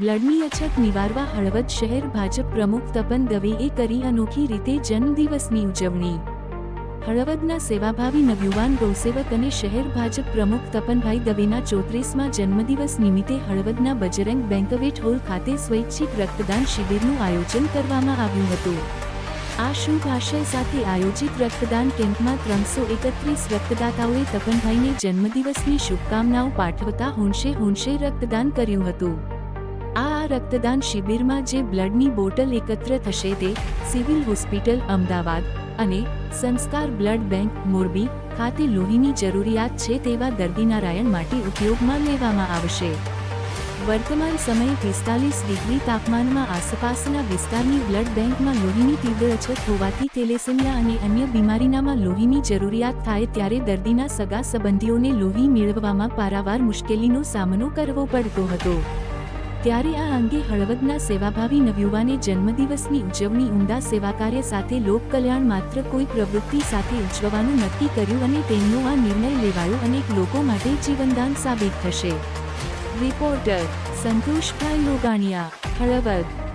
બ્લડની અછત નિવારવા હળવદ શહેર ભાજપ પ્રમુખ તપન દવેએ કરી અનોખી રીતે જન્મદિવસની ઉજવણી. હળવદના સેવાભાવી નવયુવાન ગૌસેવક અને શહેર ભાજપ પ્રમુખ તપનભાઈ દવેના ચોત્રીસમાં જન્મદિવસ નિમિત્તે હળવદના બજરંગ બેન્કવેટ હોલ ખાતે સ્વૈચ્છિક રક્તદાન શિબિરનું આયોજન કરવામાં આવ્યું હતું. આ શુભ આશય સાથે આયોજિત રક્તદાન કેમ્પમાં ત્રણસો એકત્રીસ રક્તદાતાઓએ તપનભાઈને જન્મદિવસની શુભકામનાઓ પાઠવતા હોંશે હોંશે રક્તદાન કર્યું હતું. આ રક્તદાન શિબિરમાં જે બ્લડની બોટલ એકત્ર થશે તે સિવિલ હોસ્પિટલ, અમદાવાદ અને સંસ્કાર બ્લડ બેંક, મોરબી ખાતે લોહીની જરૂરિયાત છે તેવા દર્દીનારાયણ માટે ઉપયોગમાં લેવામાં આવશે. વર્તમાન સમયે પિસ્તાલીસ ડિગ્રી તાપમાનમાં આસપાસના વિસ્તારની બ્લડ બેંકમાં લોહીની તીવ્ર અછત હોવાથી તેલેસેમિયા અને અન્ય બીમારીનામાં લોહીની જરૂરિયાત થાય ત્યારે દર્દીના સગા સંબંધીઓને લોહી મેળવવામાં પારાવાર મુશ્કેલીનો સામનો કરવો પડતો હતો. ત્યારે આ અંગે હળવદના સેવાભાવી નવયુવાને જન્મદિવસની ઉજવણી ઉમદા સેવાકાર્ય સાથે લોકકલ્યાણ માત્ર કોઈ પ્રવૃત્તિ સાથે ઉજવવાનું નક્કી કર્યું અને તેમનો આ નિર્ણય લેવાયો અનેક લોકો માટે જીવનદાન સાબિત થશે. રિપોર્ટર સંતોષભાઈ લોગાણિયા, હળવદ.